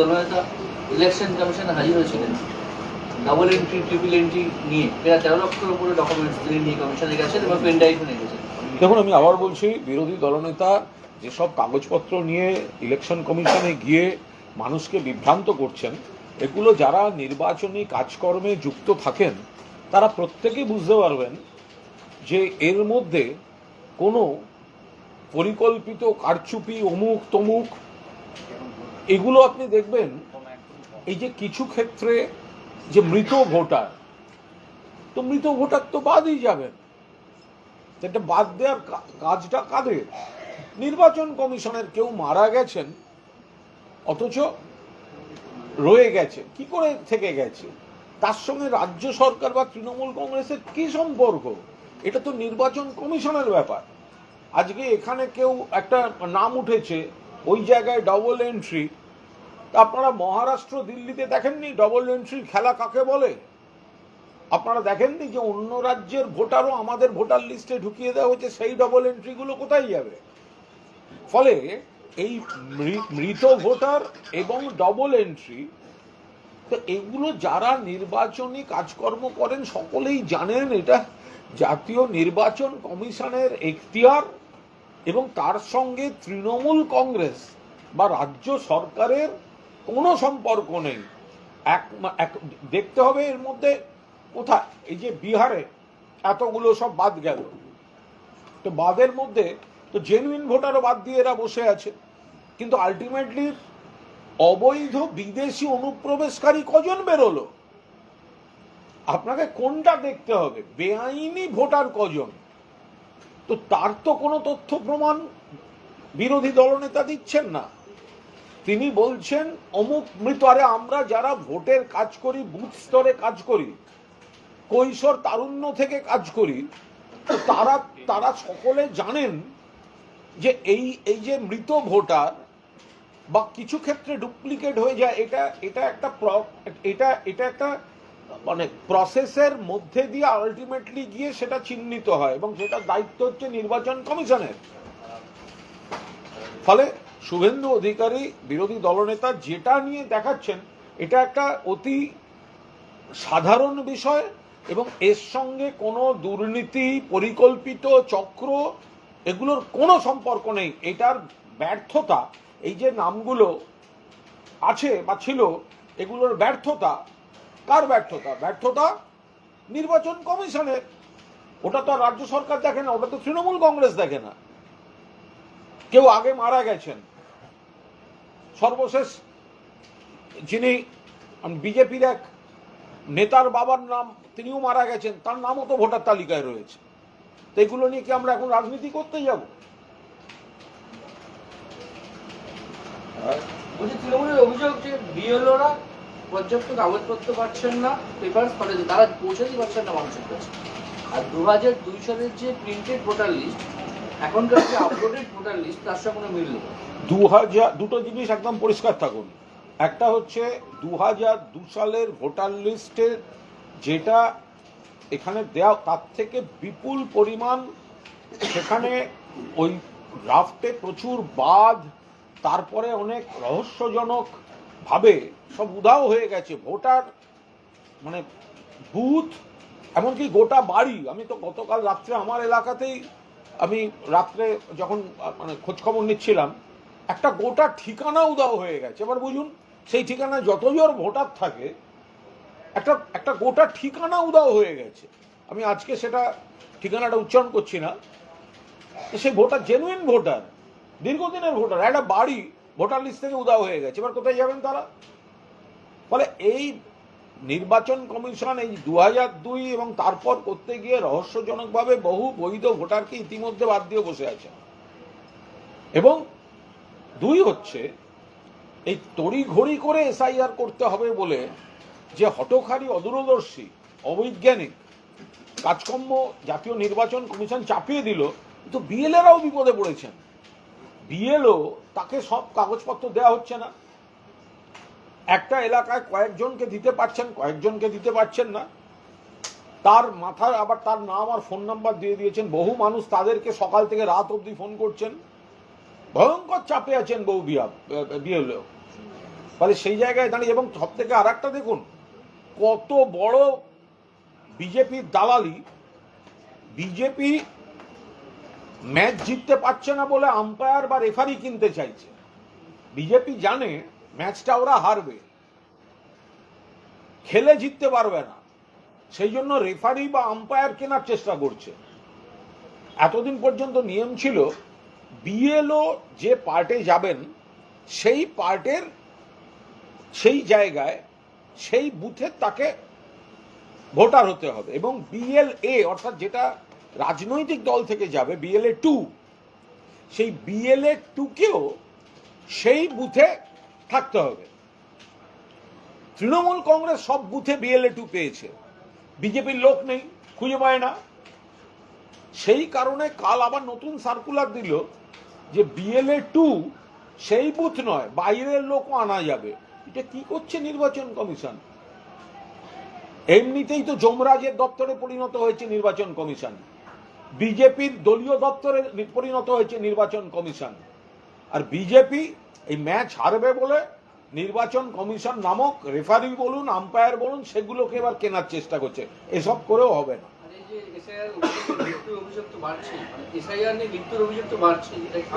দলনেতা ইলেকশন কমিশনে হাজির হয়েছিলেন। ডাবল এন্ট্রি ট্রিপল এন্ট্রি নিয়ে এরা তেরো লক্ষের উপরে ডকুমেন্টস তিনি নিয়ে কমিশনে গেছেন এবং পেন ড্রাইভ নিয়ে গেছেন। দেখুন, আমি আবার বলছি, বিরোধী দলনেতা যেসব কাগজপত্র নিয়ে ইলেকশন কমিশনে গিয়ে মানুষকে বিভ্রান্ত করছেন, এগুলো যারা নির্বাচনী কাজকর্মে যুক্ত থাকেন, তারা প্রত্যেকেই বুঝতে পারবেন যে এর মধ্যে কোনো পরিকল্পিত কারচুপি অমুক তমুক এগুলো আপনি দেখবেন, এই যে কিছু ক্ষেত্রে যে মৃত ভোটার, তো মৃত ভোটার তো বাদই যাবেন। এটা বাদ দেওয়ার কাজটা কাদের? নির্বাচন কমিশনের কেউ মারা গেছেন, অথচ রয়ে গেছে। কি করে থেকে গেছে? তার সঙ্গে রাজ্য সরকার বা তৃণমূল কংগ্রেসের কি সম্পর্ক? এটা তো নির্বাচন কমিশনের ব্যাপার। আজকে এখানে কেউ একটা নাম উঠেছে ওই জায়গায় ডবল এন্ট্রি আপনারা মহারাষ্ট্র, দিল্লিতে দেখেননি ডবল এন্ট্রির খেলা কাকে বলে? আপনারা দেখেননি যে অন্য রাজ্যের ভোটারও আমাদের ভোটার লিস্টে ঢুকিয়ে দেওয়া হয়েছে, সেই ডবল এন্ট্রিগুলো কোথায় যাবে? ফলে এই মৃত ভোটার এবং ডবল এন্ট্রি তো এগুলো যারা নির্বাচনী কাজকর্ম করেন, সকলেই জানেন এটা জাতীয় নির্বাচন কমিশনের এখতিয়ার। এবং তার সঙ্গে তৃণমূল কংগ্রেস বা রাজ্য সরকারের কোনো সম্পর্ক নেই। এক দেখতে হবে এর মধ্যে কোথায়। এই যে বিহারে এতগুলো সব বাদ গেল। তো বাদের মধ্যে তো জেনুইন ভোটারও বাদ দিয়ে এরা বসে আছে। কিন্তু আলটিমেটলি অবৈধ বিদেশি অনুপ্রবেশকারী কজন বেরোলো? আপনাকে কোনটা দেখতে হবে? বেআইনি ভোটার কজন? তো তার তো কোনো তথ্য প্রমাণ বিরোধী দলনেতা দিচ্ছেন না। তিনি বলছেন, অমুক মৃত আরে আমরা যারা ভোটের কাজ করি, বুথ স্তরে কাজ করি, কৈশোর তারুণ্য থেকে কাজ করি, তারা তারা সকলে জানেন যে এই এই যে মৃত ভোটার বা কিছু ক্ষেত্রে ডুপ্লিকেট হয়ে যায়, এটা এটা একটা এটা এটা একটা মানে প্রসেসের মধ্যে দিয়ে আলটিমেটলি গিয়ে সেটা চিহ্নিত হয় এবং সেটা দায়িত্ব হচ্ছে নির্বাচন কমিশনের। ফলে শুভেন্দু অধিকারী, বিরোধী দলনেতা যেটা নিয়ে দেখাচ্ছেন, এটা একটা অতি সাধারণ বিষয় এবং এর সঙ্গে কোনো দুর্নীতি, পরিকল্পিত চক্র, এগুলোর কোনো সম্পর্ক নেই। এটার ব্যর্থতা, এই যে নামগুলো আছে বা ছিল, এগুলোর ব্যর্থতা কার ব্যর্থতা? ব্যর্থতা নির্বাচন কমিশনের। ওটা তো রাজ্য সরকার দেখে না, ওটা তো তৃণমূল কংগ্রেস দেখে না। কেউ আগে মারা গেছেন। সর্বশেষ যিনি বিজেপির এক নেতার বাবার নাম, তিনিও মারা গেছেন, তার নামও তো ভোটার তালিকায় রয়েছে। তো এগুলো নিয়ে কি আমরা এখন রাজনীতি করতে যাব? তৃণমূলের অভিযোগ যে বিএলওরা পর্যাপ্ত কাগজপত্র পাচ্ছেন না পেপার কলেজে তারা পৌঁছাতেই পারছেন না মানুষের কাছে। আর দু হাজার দুই সালের যে প্রিন্টেড ভোটার লিস্ট এখনকার যে আপলোডেড ভোটার লিস্ট তার সঙ্গে কোনো মিল নেই। দু হাজার দুটো জিনিস একদম পরিষ্কার থাকুন। একটা হচ্ছে দু হাজার দু সালের ভোটার লিস্টের যেটা এখানে দেওয়া তার থেকে বিপুল পরিমাণ সেখানে ওই ড্রাফটে প্রচুর বাদ, তারপরে অনেক রহস্যজনক ভাবে সব উধাও হয়ে গেছে। ভোটার মানে বুথ, এমনকি গোটা বাড়ি। আমি তো গতকাল রাত্রে আমার এলাকাতেই আমি রাত্রে যখন মানে খোঁজখবর নিচ্ছিলাম, একটা গোটা ঠিকানা উদাও হয়ে গেছে। এবার বুঝুন, সেই ঠিকানায় যতই ওর ভোটার থাকে, একটা একটা গোটা ঠিকানা উদাও হয়ে গেছে। আমি আজকে সেটা ঠিকানাটা উচ্চারণ করছি না। সেই ভোটার জেনুইন ভোটার, দীর্ঘদিনের ভোটার, একটা বাড়ি ভোটার লিস্ট থেকে উদাও হয়ে গেছে। এবার কোথায় যাবেন তারা? ফলে এই নির্বাচন কমিশন এই দু হাজার দুই এবং তারপর করতে গিয়ে রহস্যজনকভাবে বহু বৈধ ভোটারকে ইতিমধ্যে বাদ দিয়ে বসে আছে এবং দুই হচ্ছে, এই তড়িঘড়ি করে এসআইআর করতে হবে বলে যে হটখারি অদূরদর্শী, অবৈজ্ঞানিক কাজকর্ম জাতীয় নির্বাচন কমিশন চাপিয়ে দিল তো বিএলএরাও বিপদে পড়েছেন। বিএলও তাকে সব কাগজপত্র দেওয়া হচ্ছে না। একটা এলাকায় কয়েকজনকে দিতে পারছেন, কয়েকজনকে দিতে পারছেন না। তার মাথায় আবার তার নাম আর ফোন নাম্বার দিয়ে দিয়েছেন। বহু মানুষ তাদেরকে সকাল থেকে রাত অবধি ফোন করছেন। ভয়ঙ্কর চাপে আছেন বহু বিয়া বিএলও ফলে সেই জায়গায় দাঁড়িয়ে, এবং সব থেকে আর একটা দেখুন, কত বড় বিজেপির দালালি। বিজেপি ম্যাচ জিততে পারছে না বলে আম্পায়ার বা রেফারি কিনতে চাইছে। বিজেপি জানে ম্যাচটা ওরা হারবে। খেলে জিততে পারবে না। সেই জন্য রেফারি বা আম্পায়ার কেনার চেষ্টা করছে। এতদিন পর্যন্ত নিয়ম ছিল, বিএলও যে পার্টে যাবেন, সেই পার্টের, সেই জায়গায়, সেই বুথের তাকে ভোটার হতে হবে। এবং বিএলএ, অর্থাৎ যেটা রাজনৈতিক দল থেকে যাবে বিএলএ টু সেই বিএলএ টুকেও সেই বুথে থাকতে হবে। তৃণমূল কংগ্রেস সব বুথে বিএলএ টু পেয়েছে। বিজেপির লোক নেই, খুঁজে পায় না। সেই কারণে কাল আবার নতুন সার্কুলার দিল যে বিএলএ টু সেই বুথ নয়, বাইরের লোকও আনা যাবে। এটা কি করছে নির্বাচন কমিশন? এমনিতেই তো যমরাজের দপ্তরে পরিণত হয়েছে নির্বাচন কমিশন। বিজেপির দলীয় দপ্তরে পরিণত হয়েছে নির্বাচন কমিশন। আর বিজেপি এই ম্যাচ হারবে বলে নির্বাচন কমিশন নামক রেফারি বলুন আম্পায়ার বলুন সেগুলোকে এবার কেনার চেষ্টা করছে। এসব করেও হবে না। মানে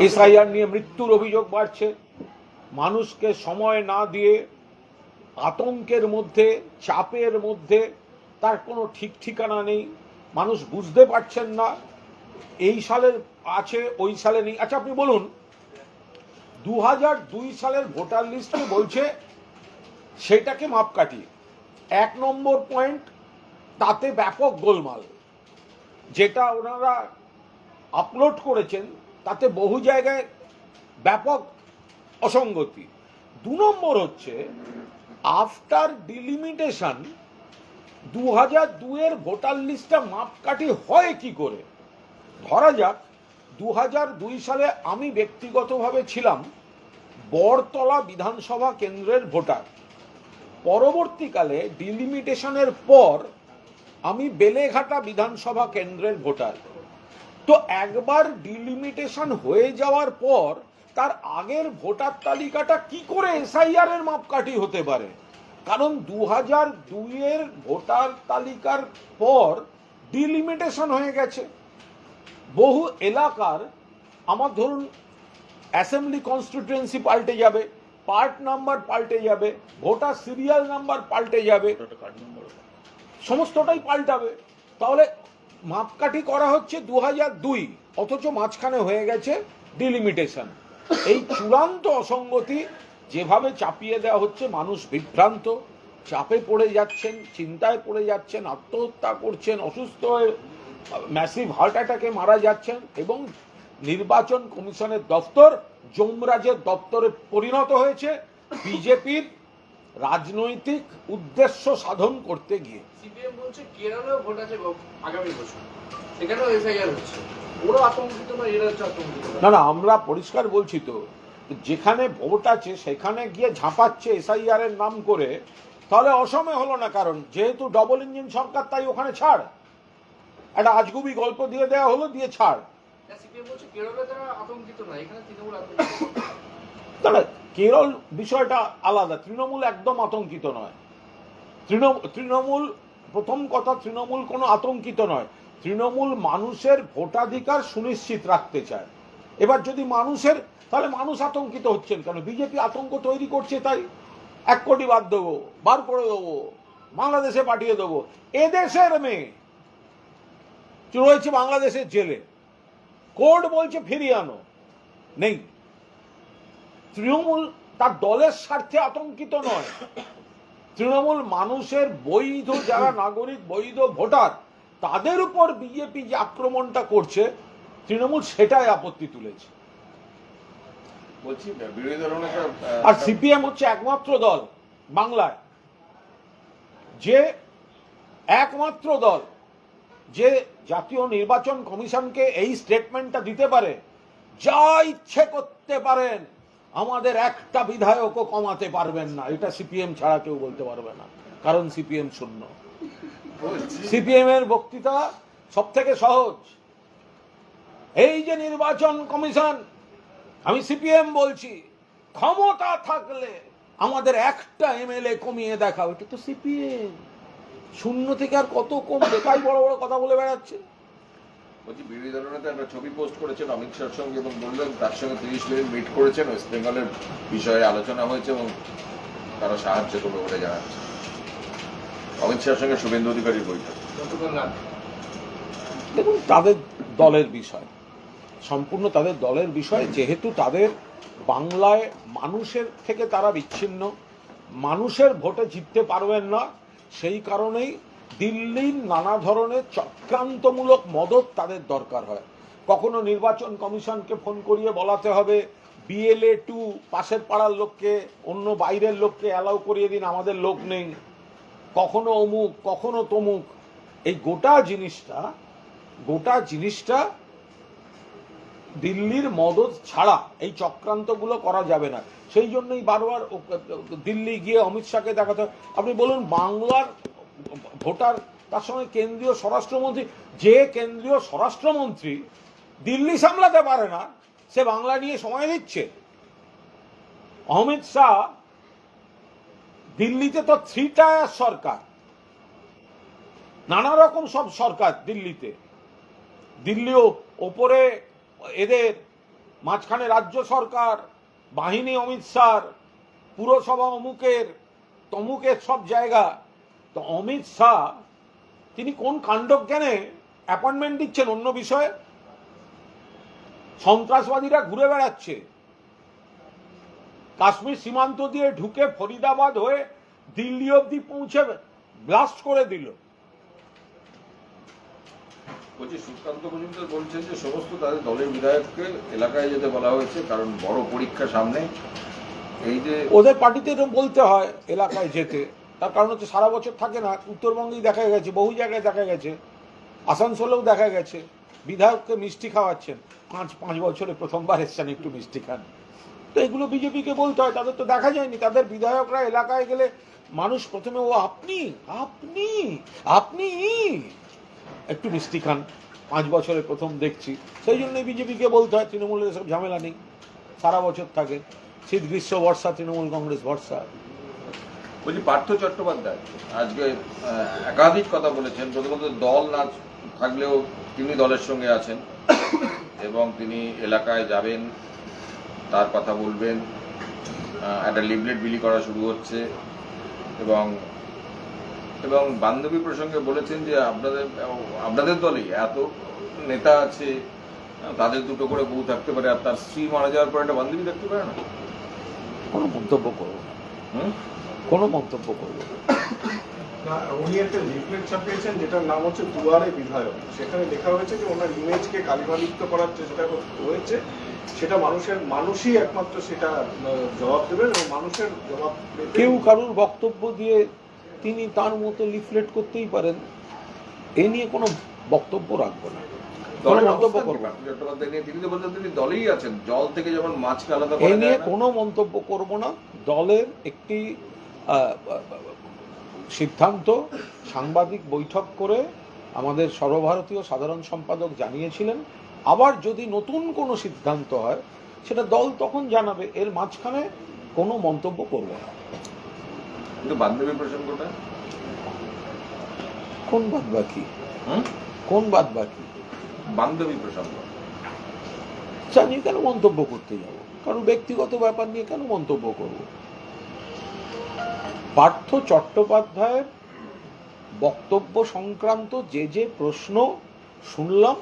এসআইআর নিয়ে মৃত্যুর অভিযোগ বাড়ছে। মানুষকে সময় না দিয়ে আতঙ্কের মধ্যে চাপের মধ্যে তার কোনো ঠিক ঠিকানা নেই। মানুষ বুঝতে পারছেন না, এই সালের আছে, ওই সালে নেই। আচ্ছা আপনি বলুন দু দুই সালের ভোটার লিস্টে বলছে? সেটাকে মাপকাঠি। এক নম্বর পয়েন্ট, তাতে ব্যাপক গোলমাল। যেটা ওনারা আপলোড করেছেন, তাতে বহু জায়গায় ব্যাপক অসঙ্গতি। দু নম্বর হচ্ছে আফটার ডিলিমিটেশন দু হাজার দুয়ের ভোটার লিস্টটা মাপকাঠি হয় কি করে? ধরা যাক দু হাজার দুই সালে আমি ব্যক্তিগতভাবে ছিলাম বড়তলা বিধানসভা কেন্দ্রের ভোটার। পরবর্তীকালে ডিলিমিটেশনের পর আমি বেলেঘাটা বিধানসভা কেন্দ্রের ভোটার। তো একবার ডিলিমিটেশন হয়ে যাওয়ার পর তার আগের ভোটার তালিকাটা কি করে এসআইআর এর মাপকাঠি হতে পারে? কারণ দু হাজার দুইয়ের ভোটার তালিকার পর ডিলিমিটেশন হয়ে গেছে। বহু এলাকার আমার ধরুন অ্যাসেম্বলি কনস্টিটুয়েন্সি পাল্টে যাবে পার্ট নাম্বার পাল্টে যাবে ভোটার সিরিয়াল নাম্বার পাল্টে যাবে সমস্তটাই পাল্টাবে। তাহলে মাপকাঠি করা হচ্ছে দু হাজার দুই অথচ মাঝখানে হয়ে গেছে ডিলিমিটেশন। এই চূড়ান্ত অসঙ্গতি যেভাবে চাপিয়ে দেওয়া হচ্ছে মানুষ বিভ্রান্ত চাপে পড়ে যাচ্ছেন চিন্তায় পড়ে যাচ্ছেন আত্মহত্যা করছেন অসুস্থ হয়ে ম্যাসিভ হার্ট অ্যাটাকে মারা যাচ্ছেন এবং নির্বাচন কমিশনের দপ্তর যমরাজের দপ্তরে পরিণত হয়েছে বিজেপির রাজনৈতিক উদ্দেশ্য সাধন করতে গিয়ে। সিপিএম বলছে কেরলেও ভোট আছে আগামী বছর। সেখানেও এসআইআর হচ্ছে। ওরা আতঙ্কিত না এরা হচ্ছে আতঙ্কিত? না না আমরা পরিষ্কার বলছি তো যেখানে ভোট আছে সেখানে গিয়ে ঝাঁপাচ্ছে এসআইআর এর নাম করে তাহলে অসমে হলো না কারণ যেহেতু ডবল ইঞ্জিন সরকার তাই ওখানে ছাড়। একটা আজগুবি গল্প দিয়ে দেওয়া হলো দিয়ে ছাড়। কেরলে তাহলে বিষয়টা আলাদা তৃণমূল একদম আতঙ্কিত নয়। তৃণমূল তৃণমূল প্রথম কথা তৃণমূল কোনো আতঙ্কিত নয়। তৃণমূল মানুষের ভোটাধিকার সুনিশ্চিত রাখতে চায়। এবার যদি মানুষের তাহলে মানুষ আতঙ্কিত হচ্ছেন কেন? বিজেপি আতঙ্ক তৈরি করছে তাই এক কোটি বাদ দেবো, বার করে দেবো, বাংলাদেশে পাঠিয়ে দেবো। এদেশের মেয়ে রয়েছে বাংলাদেশের জেলে। কোর্ট বলছে ফিরিয়ে আনো। নেই। তৃণমূল তার দলের স্বার্থে আতঙ্কিত নয়। তৃণমূল মানুষের বৈধ, যারা নাগরিক, বৈধ ভোটার, তাদের উপর বিজেপি যে আক্রমণটা করছে, তৃণমূল সেটাই আপত্তি তুলেছে। আর সিপিএম হচ্ছে একমাত্র দল বাংলায়। যে একমাত্র দল যে জাতীয় নির্বাচন কমিশনকে এই স্টেটমেন্টটা দিতে পারে যা ইচ্ছে করতে পারেন আমাদের একটা বিধায়কও কমাতে পারবেন না। এটা সিপিএম ছাড়া কেউ বলতে পারবে না কারণ সিপিএম শূন্য। সিপিএম এর বক্তৃতা সব থেকে সহজ। এই যে নির্বাচন কমিশন আমি সিপিএম বলছি ক্ষমতা থাকলে আমাদের একটা এমএলএ কমিয়ে দেখাও এটা তো সিপিএম। শূন্য থেকে আর কত কমবে? তাই বড় বড় কথা বলে বেড়াচ্ছে। বলছি বিরোধী দলনেতা একটা ছবি পোস্ট করেছেন অমিত শাহর সঙ্গে এবং বললেন তার সঙ্গে তিরিশ মিনিট মিট করেছেন ওয়েস্ট বেঙ্গলের বিষয়ে আলোচনা হয়েছে এবং তারা সাহায্য করবে বলে জানাচ্ছে। অমিত শাহর সঙ্গে শুভেন্দু অধিকারীর বৈঠক। দেখুন তাদের দলের বিষয়। সম্পূর্ণ তাদের দলের বিষয়, যেহেতু তাদের বাংলায় মানুষের থেকে তারা বিচ্ছিন্ন, মানুষের ভোটে জিততে পারবেন না, সেই কারণেই দিল্লির নানা ধরনের চক্রান্তমূলক মদত তাদের দরকার হয়। কখনো নির্বাচন কমিশনকে ফোন করিয়ে বলাতে হবে, বিএলএ টু পাশের পাড়ার লোককে, অন্য বাইরের লোককে অ্যালাউ করিয়ে দিন, আমাদের লোক নেই। কখনো অমুক, কখনো তমুক। এই গোটা জিনিসটা গোটা জিনিসটা দিল্লির মদত ছাড়া এই চক্রান্তগুলো করা যাবে না। সেই জন্যই বারবার দিল্লি গিয়ে অমিত শাহকে দেখাতে। আপনি বলুন, বাংলার ভোটার, তার সঙ্গে কেন্দ্রীয় স্বরাষ্ট্রমন্ত্রী, যে কেন্দ্রীয় স্বরাষ্ট্রমন্ত্রী দিল্লি সামলাতে পারে না, সে বাংলা নিয়ে সময় দিচ্ছে অমিত শাহ দিল্লিতে তো থ্রি টায়ার সরকার। নানা রকম সব সরকার দিল্লিতে। দিল্লিও ওপরে এদের মাঝখানে রাজ্য সরকার, বাহিনী অমিত শাহর, পুরসভা অমুকের, তমুকের সব জায়গা। তো অমিত শাহ, তিনি কোন কাণ্ডজ্ঞানে অ্যাপয়েন্টমেন্ট দিচ্ছেন অন্য বিষয়ে? সন্ত্রাসবাদীরা ঘুরে বেড়াচ্ছে। কাশ্মীর সীমান্ত দিয়ে ঢুকে ফরিদাবাদ হয়ে দিল্লি অবধি পৌঁছে ব্লাস্ট করে দিল। বলছি, সুকান্ত মজুমদার বলছেন যে সমস্ত তাদের দলের বিধায়ককে এলাকায় যেতে বলা হয়েছে, কারণ বড় পরীক্ষা সামনে। এই যে ওদের পার্টিতে এরকম বলতে হয়, এলাকায় যেতে। তার কারণ হচ্ছে সারা বছর থাকে না, উত্তরবঙ্গেই দেখা গেছে, বহু জায়গায় দেখা গেছে, আসানসোলেও দেখা গেছে, বিধায়ককে মিষ্টি খাওয়াচ্ছেন। পাঁচ পাঁচ বছরে প্রথমবার এসছেন একটু মিষ্টি খান। তো এগুলো বিজেপিকে বলতে হয়, তাদের তো দেখা যায়নি। তাদের বিধায়করা এলাকায় গেলে মানুষ প্রথমে, ও আপনি? আপনি? আপনি? একটু মিষ্টি খান। পাঁচ বছরে প্রথম দেখছি। সেই জন্যই বিজেপিকে বলতে হয়, তৃণমূলের এসব ঝামেলা নেই। সারা বছর থাকে। শীত গ্রীষ্ম বর্ষা, তৃণমূল কংগ্রেস ভরসা বলছি, পার্থ চট্টোপাধ্যায়, আজকে একাধিক কথা বলেছেন। প্রথমত দল না থাকলেও তিনি দলের সঙ্গে আছেন। এবং তিনি এলাকায় যাবেন, তার কথা বলবেন। একটা লিফলেট বিলি করা শুরু হচ্ছে। এবং এবং বান্ধবী প্রসঙ্গে বলেছেন যে আপনাদের আপনাদের দলেই এত নেতা আছে তাদের দুটো করে বউ থাকতে পারে আর তার স্ত্রী মারা যাওয়ার পর একটা বান্ধবী থাকতে পারে না? কোনো মন্তব্য করব না। হুম? কোনো মন্তব্য করব না। না, উনি একটা লিফলেট ছাপিয়েছেন যেটার নাম হচ্ছে দুয়ারে বিধায়ক। সেখানে লেখা হয়েছে যে ওনার ইমেজকে কালিমালিপ্ত করার চেষ্টা হয়েছে সেটা মানুষের মানুষই একমাত্র সেটা জবাব দেবেন এবং মানুষের জবাব কেউ কারুর বক্তব্য দিয়ে তিনি তার মতো লিফলেট করতেই পারেন এ নিয়ে কোনো বক্তব্য রাখব না কোনো মন্তব্য করব না? তিনি তো বলছেন তিনি দলেই আছেন জল থেকে যেমন মাছকে আলাদা এ করা নিয়ে। কোনো মন্তব্য করব না দলের একটি সিদ্ধান্ত সাংবাদিক বৈঠক করে আমাদের সর্বভারতীয় সাধারণ সম্পাদক জানিয়েছিলেন আবার যদি নতুন কোনো সিদ্ধান্ত হয় সেটা দল তখন জানাবে এর মাঝখানে কোনো মন্তব্য করবে না কিন্তু বান্ধবী প্রসঙ্গটা কোন বাদ বাকি? কোন বাদ বাকি? বান্ধবী প্রসঙ্গ। তা নিয়ে কেন মন্তব্য করতে যাব? কারণ ব্যক্তিগত ব্যাপার নিয়ে কেন মন্তব্য করব? পার্থ চট্টোপাধ্যায়ের বক্তব্য সংক্রান্ত যে যে প্রশ্ন শুনলাম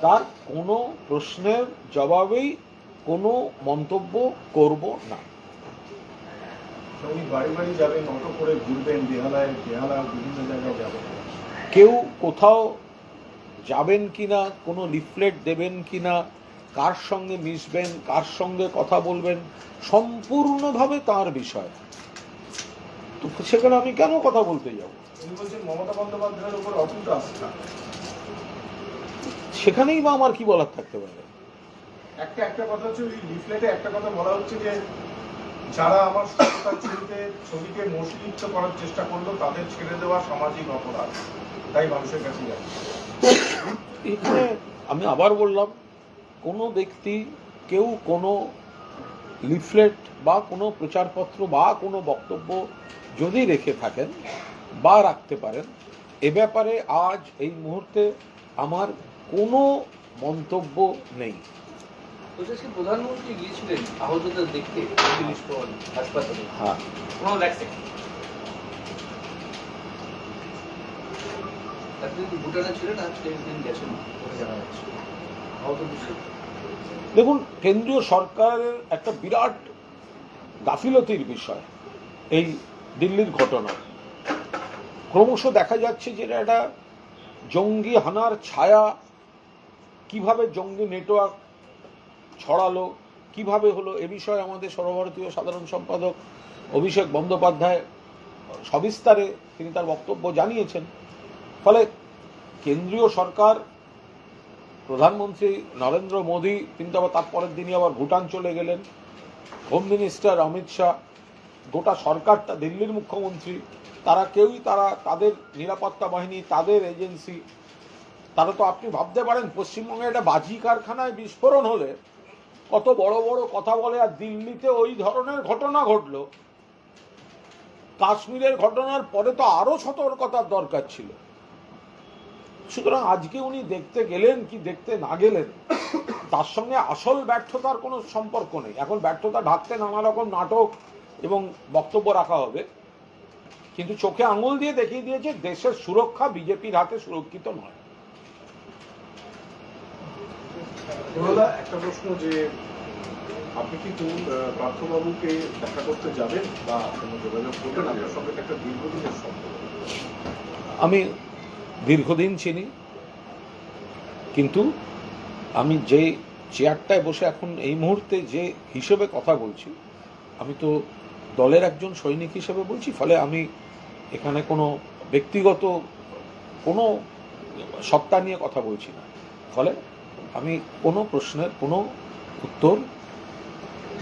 তার কোনো প্রশ্নের জবাবেই কোনো মন্তব্য করব না। উনি বাড়ি বাড়ি যাবেন অটো করে ঘুরবেন বেহালায় বেহালা বিভিন্ন জায়গায় যাবেন। কেউ কোথাও যাবেন কি না কোনো লিফলেট দেবেন কিনা কার সঙ্গে মিশবেন কার সঙ্গে কথা বলবেন সম্পূর্ণভাবে তার বিষয়। তো সেখানে আমি কেন কথা বলতে যাব? বলছেন মমতা বন্দ্যোপাধ্যায়ের উপর অটুট আস্থা। সেখানেই বা আমার কি বলার থাকতে পারে? একটা একটা কথা হচ্ছে লিফলেটে একটা কথা বলা হচ্ছে যে যারা আমার সততার ছবিতে, ছবিকে মসলিপ্ত করার চেষ্টা করল, তাদের ছেড়ে দেওয়া সামাজিক অপরাধ। তাই মানুষের কাছে যাচ্ছে। আমি আবার বললাম, কোনো ব্যক্তি, কেউ কোনো লিফলেট বা কোনো প্রচারপত্র বা কোনো বক্তব্য যদি রেখে থাকেন বা রাখতে পারেন, এ ব্যাপারে আজ এই মুহূর্তে আমার কোনো মন্তব্য নেই। প্রধানমন্ত্রী গিয়েছিলেন আহতদের দেখতে হাসপাতালে। হ্যাঁ। কোনো দেখুন কেন্দ্রীয় সরকারের একটা বিরাট গাফিলতির বিষয় এই দিল্লির ঘটনা ক্রমশ দেখা যাচ্ছে যে এটা একটা জঙ্গি হানার ছায়া কীভাবে জঙ্গি নেটওয়ার্ক ছড়ালো, কীভাবে হলো এ বিষয়ে আমাদের সর্বভারতীয় সাধারণ সম্পাদক অভিষেক বন্দ্যোপাধ্যায় সবিস্তারে তিনি তার বক্তব্য জানিয়েছেন। ফলে কেন্দ্রীয় সরকার, প্রধানমন্ত্রী নরেন্দ্র মোদী কিন্তু আবার তারপরের দিনই আবার ভুটান চলে গেলেন। হোম মিনিস্টার অমিত শাহ, গোটা সরকারটা, দিল্লির মুখ্যমন্ত্রী, তারা কেউই তারা তাদের নিরাপত্তা বাহিনী, তাদের এজেন্সি, তারা তো আপনি ভাবতে পারেন, পশ্চিমবঙ্গে একটা বাজি কারখানায় বিস্ফোরণ হলে কত বড় বড় কথা বলে আর দিল্লিতে ওই ধরনের ঘটনা ঘটলো। কাশ্মীরের ঘটনার পরে তো আরও সতর্কতার দরকার ছিল। সুতরাং আজকে উনি দেখতে গেলেন কি দেখতে না গেলেন, তার সঙ্গে আসল ব্যর্থতার কোনো সম্পর্ক নেই। এখন ব্যর্থতা ঢাকতে নানা রকম নাটক এবং বক্তব্য রাখা হবে। কিন্তু চোখে আঙুল দিয়ে দেখিয়ে দিয়েছে, দেশের সুরক্ষা বিজেপির হাতে সুরক্ষিত নয়। দাদা একটা প্রশ্ন যে, আপনি কিন্তু পার্থবাবুকে দেখা করতে যাবেন বা কোনো যোগাযোগ করবেন আপনার সঙ্গে একটা দীর্ঘদিনের সম্পর্ক। আমি দীর্ঘদিন চিনি, কিন্তু আমি যে চেয়ারটায় বসে এখন এই মুহূর্তে যে হিসেবে কথা বলছি, আমি তো দলের একজন সৈনিক হিসেবে বলছি, ফলে আমি এখানে কোনো ব্যক্তিগত কোনো সত্তা নিয়ে কথা বলছি না। ফলে আমি কোনো প্রশ্নের কোনো উত্তর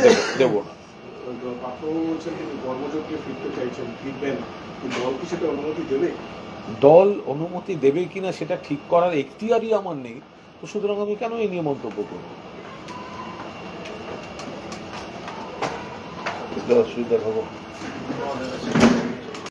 দেব- দেব না। দল অনুমতি দেবে? কিনা সেটা ঠিক করার এখতিয়ারই আমার নেই। তো সুতরাং আমি কেন এই নিয়ে মন্তব্য করব? অসুবিধা হব